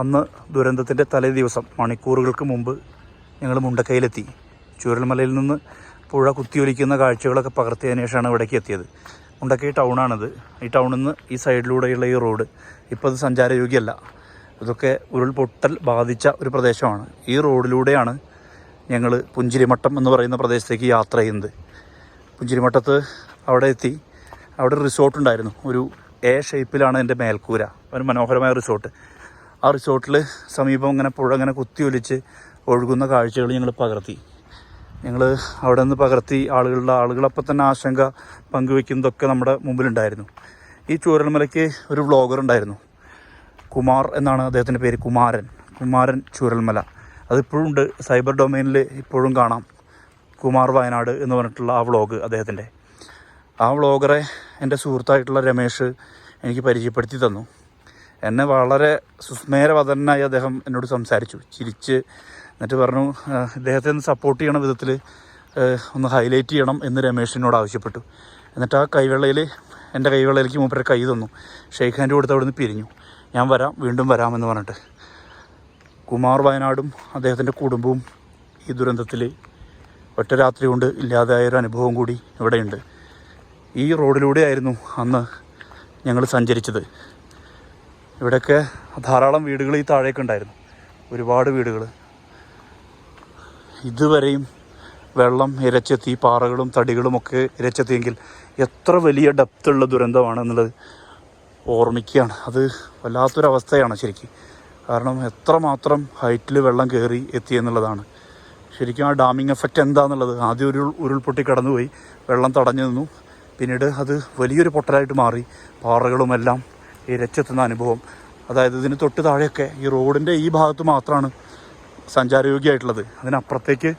അന്ന് ദുരന്തത്തിന്റെ തലേ ദിവസം മണിക്കൂറുകൾക്ക് മുമ്പ് ഞങ്ങൾ മുണ്ടക്കൈയിലെത്തി. ചൂരൽമലയിൽ നിന്ന് പുഴ കുത്തിയൊലിക്കുന്ന കാഴ്ചകളൊക്കെ പകർത്തിയതിനു ശേഷമാണ് ഇവിടേക്ക് എത്തിയത്. മുണ്ടക്കൈ ടൗണാണിത്. ഈ ടൗണിൽ നിന്ന് ഈ സൈഡിലൂടെയുള്ള ഈ റോഡ് ഇപ്പോൾ അത് സഞ്ചാരയോഗ്യമല്ല ഇതൊക്കെ ഉരുൾപൊട്ടൽ ബാധിച്ച ഒരു പ്രദേശമാണ്. ഈ റോഡിലൂടെയാണ് ഞങ്ങൾ പുഞ്ചിരിമട്ടം എന്ന് പറയുന്ന പ്രദേശത്തേക്ക് യാത്ര ചെയ്യുന്നത്. പുഞ്ചിരിമട്ടത്ത് അവിടെ എത്തി. അവിടെ ഒരു റിസോർട്ട് ഉണ്ടായിരുന്നു. ഒരു എ ഷേപ്പിലാണ് എന്റെ മേൽക്കൂര. ഒരു മനോഹരമായ റിസോർട്ട്. ആ റിസോർട്ടിൽ സമീപം ഇങ്ങനെ പുഴ ഇങ്ങനെ കുത്തി ഒലിച്ച് ഒഴുകുന്ന കാഴ്ചകൾ ഞങ്ങൾ പകർത്തി. ഞങ്ങൾ അവിടെ നിന്ന് പകർത്തി ആളുകളുടെ ആളുകളപ്പം തന്നെ ആശങ്ക പങ്കുവെക്കുന്നതൊക്കെ നമ്മുടെ മുമ്പിലുണ്ടായിരുന്നു. ഈ ചൂരൽമലയ്ക്ക് ഒരു വ്ളോഗർ ഉണ്ടായിരുന്നു. കുമാർ എന്നാണ് അദ്ദേഹത്തിന്റെ പേര് കുമാരൻ. കുമാരൻ ചൂരൽമല. അതിപ്പോഴും ഉണ്ട്. സൈബർ ഡൊമൈനിൽ ഇപ്പോഴും കാണാം. കുമാർ വയനാട് എന്ന് പറഞ്ഞിട്ടുള്ള ആ വ്ളോഗ് അദ്ദേഹത്തിന്റെ ആ വ്ളോഗറെ എന്റെ സുഹൃത്തായിട്ടുള്ള രമേഷ് എനിക്ക് പരിചയപ്പെടുത്തി തന്നു. എന്നെ വളരെ സുസ്മേരവതനായി അദ്ദേഹം എന്നോട് സംസാരിച്ചു. ചിരിച്ച് എന്നിട്ട് പറഞ്ഞു "ആഹ് ഇദ്ദേഹത്തെ ഒന്ന് സപ്പോർട്ട് ചെയ്യണ വിധത്തിൽ ഒന്ന് ഹൈലൈറ്റ് ചെയ്യണം എന്ന് രമേഷിനോട് ആവശ്യപ്പെട്ടു. എന്നിട്ട് ആ കൈവെള്ളയിൽ എന്റെ കൈവെള്ളയിലേക്ക് മൂപ്പരെ കൈ തന്നു. ഷെയ്ഖ് ഹാൻഡ് കൊടുത്ത് അവിടെ നിന്ന് പിരിഞ്ഞു. ഞാൻ വരാം വീണ്ടും വരാമെന്ന് പറഞ്ഞിട്ട്. കുമാർ വയനാടും അദ്ദേഹത്തിന്റെ കുടുംബവും ഈ ദുരന്തത്തിൽ ഒറ്റ രാത്രി കൊണ്ട് ഇല്ലാതായ ഒരു അനുഭവം കൂടി ഇവിടെയുണ്ട്. ഈ റോഡിലൂടെയായിരുന്നു അന്ന് ഞങ്ങൾ സഞ്ചരിച്ചത്. ഇവിടെയൊക്കെ ധാരാളം വീടുകൾ ഈ താഴേക്ക് ഉണ്ടായിരുന്നു. ഒരുപാട് വീടുകൾ. ഇതുവരെയും വെള്ളം ഇരച്ചെത്തി പാറകളും തടികളും ഒക്കെ ഇരച്ചെത്തിയെങ്കിൽ എത്ര വലിയ ഡെപ്തുള്ള ദുരന്തമാണ് എന്നുള്ളത് ഓർമ്മിക്കുകയാണ്. അത് വല്ലാത്തൊരവസ്ഥയാണ് ശരിക്കും. കാരണം എത്രമാത്രം ഹൈറ്റിൽ വെള്ളം കയറി എത്തി എന്നുള്ളതാണ്. ശരിക്കും ആ ഡാമിങ് എഫക്റ്റ് എന്താണെന്നുള്ളത് ആദ്യം ഒരു ഉരുൾപൊട്ടി കടന്നുപോയി വെള്ളം തടഞ്ഞു നിന്നു. പിന്നീട് അത് വലിയൊരു പൊട്ടലായിട്ട് മാറി. പാറകളുമെല്ലാം ഇരച്ചെത്തുന്ന അനുഭവം. അതായത് ഇതിന് തൊട്ട് താഴെയൊക്കെ ഈ റോഡിന്റെ ഈ ഭാഗത്ത് മാത്രമാണ് സഞ്ചാരയോഗ്യമായിട്ടുള്ളത്. അതിനപ്പുറത്തേക്ക്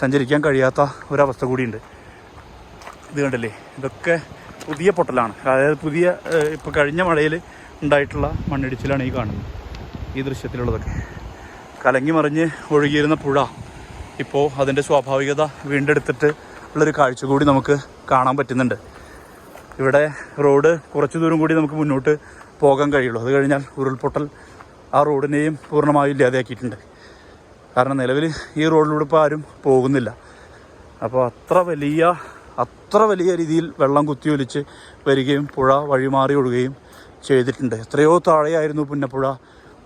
സഞ്ചരിക്കാൻ കഴിയാത്ത ഒരവസ്ഥ കൂടിയുണ്ട്. ഇത് കണ്ടല്ലേ? ഇതൊക്കെ പുതിയ പൊട്ടലാണ്. അതായത് പുതിയ ഇപ്പോൾ കഴിഞ്ഞ മഴയിൽ ഉണ്ടായിട്ടുള്ള മണ്ണിടിച്ചിലാണ് ഈ കാണുന്നത്. ഈ ദൃശ്യത്തിലുള്ളതൊക്കെ. കലങ്ങി മറിഞ്ഞ് ഒഴുകിയിരുന്ന പുഴ ഇപ്പോൾ അതിന്റെ സ്വാഭാവികത വീണ്ടെടുത്തിട്ട് ഉള്ളൊരു കാഴ്ച കൂടി നമുക്ക് കാണാൻ പറ്റുന്നുണ്ട്. ഇവിടെ റോഡ് കുറച്ച് ദൂരം കൂടി നമുക്ക് മുന്നോട്ട് പോകാൻ കഴിയുള്ളൂ. അത് കഴിഞ്ഞാൽ ഉരുൾപൊട്ടൽ ആ റോഡിനെയും പൂർണമായും ഇല്ലാതെയാക്കിയിട്ടുണ്ട്. കാരണം നിലവിൽ ഈ റോഡിലൂടെ ഇപ്പോൾ ആരും പോകുന്നില്ല. അപ്പോൾ അത്ര വലിയ അത്ര വലിയ രീതിയിൽ വെള്ളം കുത്തിയൊലിച്ച് വരികയും പുഴ വഴിമാറി ഒഴുകുകയും ചെയ്തിട്ടുണ്ട്. എത്രയോ താഴെയായിരുന്നു പുന്നപ്പുഴ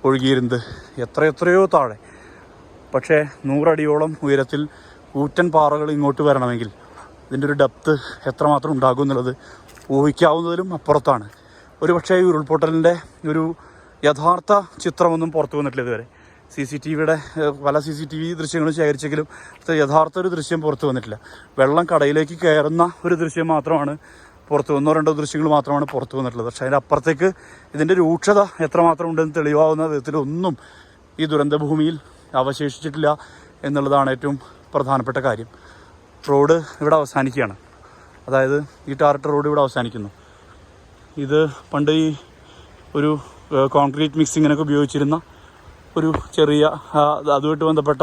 ഒഴുകിയിരുന്നത്. എത്ര എത്രയോ താഴെ. പക്ഷേ നൂറടിയോളം ഉയരത്തിൽ കൂറ്റൻ പാറകൾ ഇങ്ങോട്ട് വരണമെങ്കിൽ ഇതിന്റെ ഒരു ഡെപ്ത് എത്രമാത്രം ഉണ്ടാകും എന്നുള്ളത് ഊഹിക്കാവുന്നതിലും അപ്പുറത്താണ്. ഒരു പക്ഷേ ഈ ഉരുൾപൊട്ടലിന്റെ ഒരു യഥാർത്ഥ ചിത്രമൊന്നും പുറത്തു വന്നിട്ടില്ല ഇതുവരെ. സി സി ടി വിയുടെ പല സി സി ടി വി ദൃശ്യങ്ങളും ശേഖരിച്ചെങ്കിലും യഥാർത്ഥ ഒരു ദൃശ്യം പുറത്തു വന്നിട്ടില്ല. വെള്ളം കടയിലേക്ക് കയറുന്ന ഒരു ദൃശ്യം മാത്രമാണ് പുറത്തു ഒന്നോ രണ്ടോ ദൃശ്യങ്ങൾ മാത്രമാണ് പുറത്തു വന്നിട്ടുള്ളത്. പക്ഷേ അതിന്റെ അപ്പുറത്തേക്ക് ഇതിന്റെ രൂക്ഷത എത്രമാത്രം ഉണ്ടെന്ന് തെളിവാകുന്ന വിധത്തിലൊന്നും ഈ ദുരന്തഭൂമിയിൽ അവശേഷിച്ചിട്ടില്ല എന്നുള്ളതാണ് ഏറ്റവും പ്രധാനപ്പെട്ട കാര്യം. റോഡ് ഇവിടെ അവസാനിക്കുകയാണ്. അതായത് ഈ ടാറിട്ട റോഡ് ഇവിടെ അവസാനിക്കുന്നു. ഇത് പണ്ട് ഈ ഒരു കോൺക്രീറ്റ് മിക്സിങ്ങിനൊക്കെ ഉപയോഗിച്ചിരുന്ന ഒരു ചെറിയ അതുമായിട്ട് ബന്ധപ്പെട്ട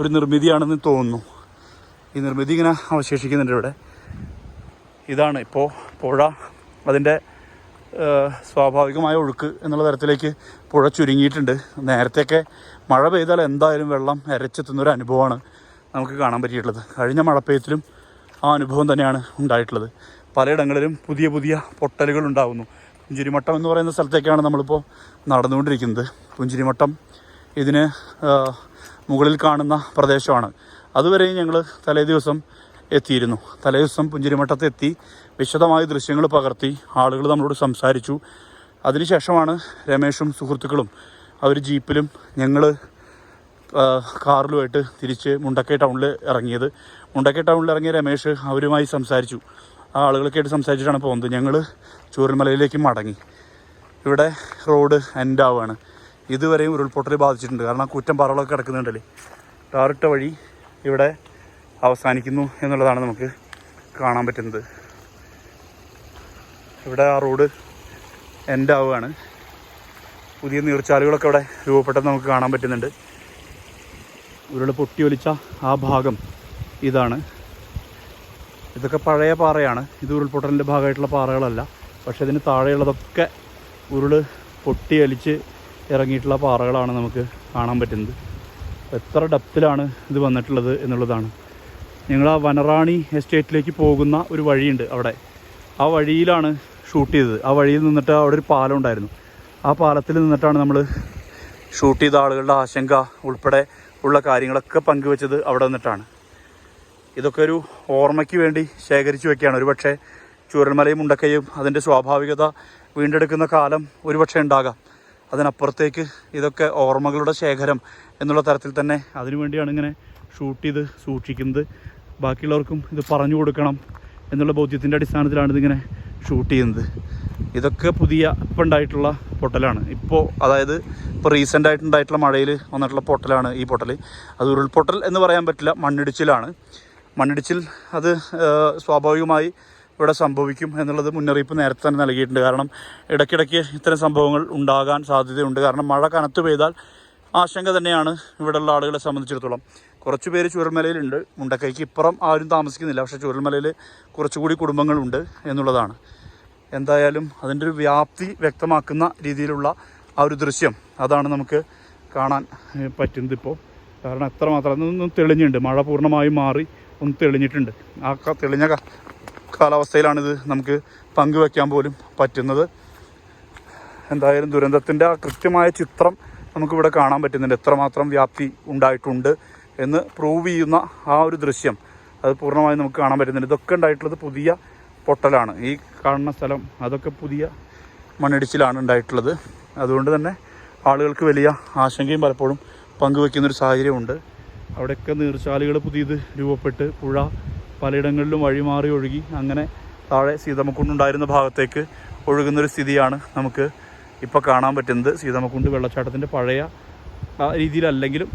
ഒരു നിർമ്മിതിയാണെന്ന് തോന്നുന്നു. ഈ നിർമ്മിതി ഇങ്ങനെ അവശേഷിക്കുന്നുണ്ട് ഇവിടെ. ഇതാണ് ഇപ്പോൾ പുഴ അതിന്റെ സ്വാഭാവികമായ ഒഴുക്ക് എന്നുള്ള തരത്തിലേക്ക് പുഴ ചുരുങ്ങിയിട്ടുണ്ട്. നേരത്തെയൊക്കെ മഴ പെയ്താൽ എന്തായാലും വെള്ളം എരച്ചെത്തുന്ന ഒരു അനുഭവമാണ് നമുക്ക് കാണാൻ പറ്റിയിട്ടുള്ളത്. കഴിഞ്ഞ മഴപ്പെയ്ത്തിലും ആ അനുഭവം തന്നെയാണ് ഉണ്ടായിട്ടുള്ളത്. പലയിടങ്ങളിലും പുതിയ പുതിയ പൊട്ടലുകൾ ഉണ്ടാകുന്നു പുഞ്ചിരിമട്ടം എന്ന് പറയുന്ന സ്ഥലത്തേക്കാണ് നമ്മളിപ്പോൾ നടന്നുകൊണ്ടിരിക്കുന്നത്. പുഞ്ചിരിമട്ടം ഇതിന് മുകളിൽ കാണുന്ന പ്രദേശമാണ്. അതുവരെ ഞങ്ങൾ തലേ ദിവസം എത്തിയിരുന്നു. തലേ ദിവസം പുഞ്ചിരിമട്ടത്ത് എത്തി വിശദമായ ദൃശ്യങ്ങൾ പകർത്തി ആളുകൾ നമ്മളോട് സംസാരിച്ചു. അതിനുശേഷമാണ് രമേഷും സുഹൃത്തുക്കളും അവർ ജീപ്പിലും ഞങ്ങൾ കാറിലുമായിട്ട് തിരിച്ച് മുണ്ടക്കൈ ടൗണിൽ ഇറങ്ങിയത്. മുണ്ടക്കൈ ടൗണിൽ ഇറങ്ങിയ രമേഷ് അവരുമായി സംസാരിച്ചു. ആ ആളുകളൊക്കെ ആയിട്ട് സംസാരിച്ചിട്ടാണ് പോകുന്നത്. ഞങ്ങൾ ചൂരൽമലയിലേക്ക് മടങ്ങി. ഇവിടെ റോഡ് എൻഡ് ആവുകയാണ്. ഇതുവരെയും ഉരുൾപൊട്ടൽ ബാധിച്ചിട്ടുണ്ട്. കാരണം ആ കുറ്റം പാറകളൊക്കെ കിടക്കുന്നുണ്ടല്ലേ? ടാറിട്ട വഴി ഇവിടെ അവസാനിക്കുന്നു എന്നുള്ളതാണ് നമുക്ക് കാണാൻ പറ്റുന്നത്. ഇവിടെ ആ റോഡ് എൻഡ് ആവുകയാണ്. പുതിയ നീർച്ചാലുകളൊക്കെ ഇവിടെ രൂപപ്പെട്ടത് നമുക്ക് കാണാൻ പറ്റുന്നുണ്ട്. ഉരുൾ പൊട്ടിയൊലിച്ച ആ ഭാഗം ഇതാണ്. ഇതൊക്കെ പഴയ പാറയാണ്. ഇത് ഉരുൾപൊട്ടലിന്റെ ഭാഗമായിട്ടുള്ള പാറകളല്ല. പക്ഷെ ഇതിന് താഴെയുള്ളതൊക്കെ ഉരുൾ പൊട്ടി അലിച്ച് ഇറങ്ങിയിട്ടുള്ള പാറകളാണ് നമുക്ക് കാണാൻ പറ്റുന്നത്. എത്ര ഡപ്തിലാണ് ഇത് വന്നിട്ടുള്ളത് എന്നുള്ളതാണ്. ഞങ്ങൾ ആ വനറാണി എസ്റ്റേറ്റിലേക്ക് പോകുന്ന ഒരു വഴിയുണ്ട് അവിടെ. ആ വഴിയിലാണ് ഷൂട്ട് ചെയ്തത്. ആ വഴിയിൽ നിന്നിട്ട് അവിടെ ഒരു പാലം ഉണ്ടായിരുന്നു. ആ പാലത്തിൽ നിന്നിട്ടാണ് നമ്മൾ ഷൂട്ട് ചെയ്ത ആളുകളുടെ ആശങ്ക ഉൾപ്പെടെ ഉള്ള കാര്യങ്ങളൊക്കെ പങ്കുവെച്ചത് അവിടെ നിന്നിട്ടാണ്. ഇതൊക്കെ ഒരു ഓർമ്മയ്ക്ക് വേണ്ടി ശേഖരിച്ചു വെക്കുകയാണ്. ഒരുപക്ഷെ ചൂരൽമലയും മുണ്ടക്കയും അതിന്റെ സ്വാഭാവികത വീണ്ടെടുക്കുന്ന കാലം ഒരുപക്ഷെ ഉണ്ടാകാം. അതിനപ്പുറത്തേക്ക് ഇതൊക്കെ ഓർമ്മകളുടെ ശേഖരം എന്നുള്ള തരത്തിൽ തന്നെ അതിനുവേണ്ടിയാണ് ഇങ്ങനെ ഷൂട്ട് ചെയ്ത് സൂക്ഷിക്കുന്നത്. ബാക്കിയുള്ളവർക്കും ഇത് പറഞ്ഞു കൊടുക്കണം എന്നുള്ള ബോധ്യത്തിന്റെ അടിസ്ഥാനത്തിലാണ് ഇതിങ്ങനെ ഷൂട്ട് ചെയ്യുന്നത്. ഇതൊക്കെ പുതിയ ഇപ്പം ഉണ്ടായിട്ടുള്ള പൊട്ടലാണ്. ഇപ്പോൾ അതായത് ഇപ്പോൾ റീസെന്റ് ആയിട്ടുണ്ടായിട്ടുള്ള മഴയിൽ വന്നിട്ടുള്ള പൊട്ടലാണ് ഈ പൊട്ടൽ അത് ഉരുൾപൊട്ടൽ എന്ന് പറയാൻ പറ്റില്ല മണ്ണിടിച്ചിലാണ്. മണ്ണിടിച്ചിൽ അത് സ്വാഭാവികമായി ഇവിടെ സംഭവിക്കും എന്നുള്ളത് മുന്നറിയിപ്പ് നേരത്തെ തന്നെ നൽകിയിട്ടുണ്ട്. കാരണം ഇടയ്ക്കിടയ്ക്ക് ഇത്തരം സംഭവങ്ങൾ ഉണ്ടാകാൻ സാധ്യതയുണ്ട്. കാരണം മഴ കനത്തു പെയ്താൽ ആശങ്ക തന്നെയാണ് ഇവിടെയുള്ള ആളുകളെ സംബന്ധിച്ചിടത്തോളം. കുറച്ച് പേര് ചുരൽമലയിലുണ്ട്. മുണ്ടക്കൈക്ക് ഇപ്പുറം ആരും താമസിക്കുന്നില്ല. പക്ഷേ ചുരൽമലയിൽ കുറച്ചുകൂടി കുടുംബങ്ങളുണ്ട് എന്നുള്ളതാണ്. എന്തായാലും അതിന്റെ ഒരു വ്യാപ്തി വ്യക്തമാക്കുന്ന രീതിയിലുള്ള ആ ഒരു ദൃശ്യം അതാണ് നമുക്ക് കാണാൻ പറ്റുന്നത് ഇപ്പോൾ. കാരണം എത്രമാത്രം അതൊന്നും തെളിഞ്ഞിട്ടുണ്ട്. മഴ പൂർണമായും മാറി ഒന്ന് തെളിഞ്ഞിട്ടുണ്ട്. ആ തെളിഞ്ഞ കാലാവസ്ഥയിലാണിത് നമുക്ക് പങ്കുവെക്കാൻ പോലും പറ്റുന്നത്. എന്തായാലും ദുരന്തത്തിന്റെ ആ കൃത്യമായ ചിത്രം നമുക്കിവിടെ കാണാൻ പറ്റുന്നുണ്ട്. എത്രമാത്രം വ്യാപ്തി ഉണ്ടായിട്ടുണ്ട് എന്ന് പ്രൂവ് ചെയ്യുന്ന ആ ഒരു ദൃശ്യം അത് പൂർണമായും നമുക്ക് കാണാൻ പറ്റുന്നുണ്ട്. ഇതൊക്കെ ഉണ്ടായിട്ടുള്ളത് പുതിയ പൊട്ടലാണ്. ഈ കാണുന്ന സ്ഥലം അതൊക്കെ പുതിയ മണ്ണിടിച്ചിലാണ് ഉണ്ടായിട്ടുള്ളത്. അതുകൊണ്ട് തന്നെ ആളുകൾക്ക് വലിയ ആശങ്കയും പലപ്പോഴും പങ്കുവെക്കുന്നൊരു സാഹചര്യമുണ്ട്. അവിടെയൊക്കെ നീർച്ചാലുകൾ പുതിയത് രൂപപ്പെട്ട് പുഴ പലയിടങ്ങളിലും വഴിമാറി ഒഴുകി അങ്ങനെ താഴെ സീതമക്കുണ്ടുണ്ടായിരുന്ന ഭാഗത്തേക്ക് ഒഴുകുന്നൊരു സ്ഥിതിയാണ് നമുക്ക് ഇപ്പോൾ കാണാൻ പറ്റുന്നത്. സീതമക്കുണ്ട് വെള്ളച്ചാട്ടത്തിന്റെ പഴയ രീതിയിലല്ലെങ്കിലും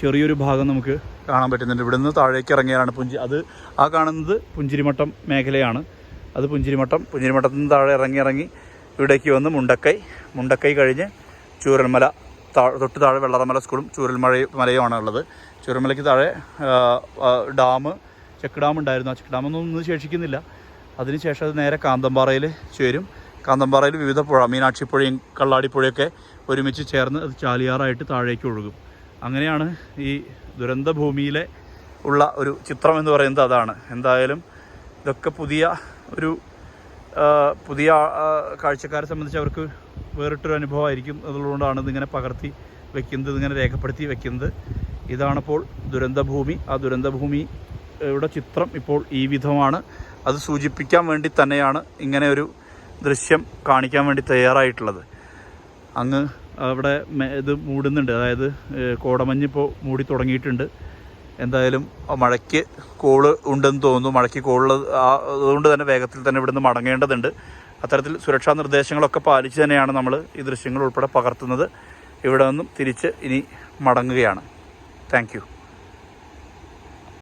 ചെറിയൊരു ഭാഗം നമുക്ക് കാണാൻ പറ്റുന്നുണ്ട്. ഇവിടുന്ന് താഴേക്ക് ഇറങ്ങിയാണ് പുഞ്ചി അത് ആ കാണുന്നത് പുഞ്ചിരിമട്ടം മേഖലയാണ്. അത് പുഞ്ചിരിമട്ടം പുഞ്ചിരിമട്ടത്തിൽ നിന്ന് താഴെ ഇറങ്ങി ഇറങ്ങി ഇവിടേക്ക് വന്ന് മുണ്ടക്കൈ മുണ്ടക്കൈ കഴിഞ്ഞ് ചൂരൽമല താഴെ തൊട്ട് താഴെ വെള്ളറമല സ്കൂളും ചൂരൽമഴ മലയുമാണ് ഉള്ളത് ചൂരൽമലയ്ക്ക് താഴെ ഡാം ചെക്ക് ഡാം ഉണ്ടായിരുന്നു. ആ ചെക്ക് ഡാമൊന്നും ഒന്നും ശേഷിക്കുന്നില്ല. അതിനുശേഷം അത് നേരെ കാന്തമ്പാറയിൽ ചേരും. കാന്തമ്പാറയിൽ വിവിധ പുഴ മീനാക്ഷിപ്പുഴയും കള്ളാടിപ്പുഴയൊക്കെ ഒരുമിച്ച് ചേർന്ന് അത് ചാലിയാറായിട്ട് താഴേക്ക് ഒഴുകും. അങ്ങനെയാണ് ഈ ദുരന്ത ഭൂമിയിലെ ഉള്ള ഒരു ചിത്രം എന്ന് പറയുന്നത് അതാണ്. എന്തായാലും ഇതൊക്കെ പുതിയ ഒരു പുതിയ കാഴ്ചക്കാരെ സംബന്ധിച്ച് അവർക്ക് വേറിട്ടൊരു അനുഭവമായിരിക്കും അതുകൊണ്ടാണ് ഇതിങ്ങനെ പകർത്തി വെക്കുന്നത് ഇതിങ്ങനെ രേഖപ്പെടുത്തി വെക്കുന്നത്. ഇതാണിപ്പോൾ ദുരന്തഭൂമി. ആ ദുരന്തഭൂമിയുടെ ചിത്രം ഇപ്പോൾ ഈ വിധമാണ്. അത് സൂചിപ്പിക്കാൻ വേണ്ടി തന്നെയാണ് ഇങ്ങനെ ഒരു ദൃശ്യം കാണിക്കാൻ വേണ്ടി തയ്യാറായിട്ടുള്ളത്. അങ്ങ് അവിടെ ഇത് മൂടുന്നുണ്ട്. അതായത് കോടമഞ്ഞ് ഇപ്പോൾ മൂടി തുടങ്ങിയിട്ടുണ്ട്. എന്തായാലും മഴയ്ക്ക് കോൾ ഉണ്ടെന്ന് തോന്നുന്നു. മഴയ്ക്ക് കോൾ അതുകൊണ്ട് തന്നെ വേഗത്തിൽ തന്നെ ഇവിടുന്ന് മടങ്ങേണ്ടതുണ്ട്. അത്തരത്തിൽ സുരക്ഷാ നിർദ്ദേശങ്ങളൊക്കെ പാലിച്ച് തന്നെയാണ് നമ്മൾ ഈ ദൃശ്യങ്ങൾ ഉൾപ്പെടെ പകർത്തുന്നത്. ഇവിടെ നിന്നും തിരിച്ച് ഇനി മടങ്ങുകയാണ്. താങ്ക്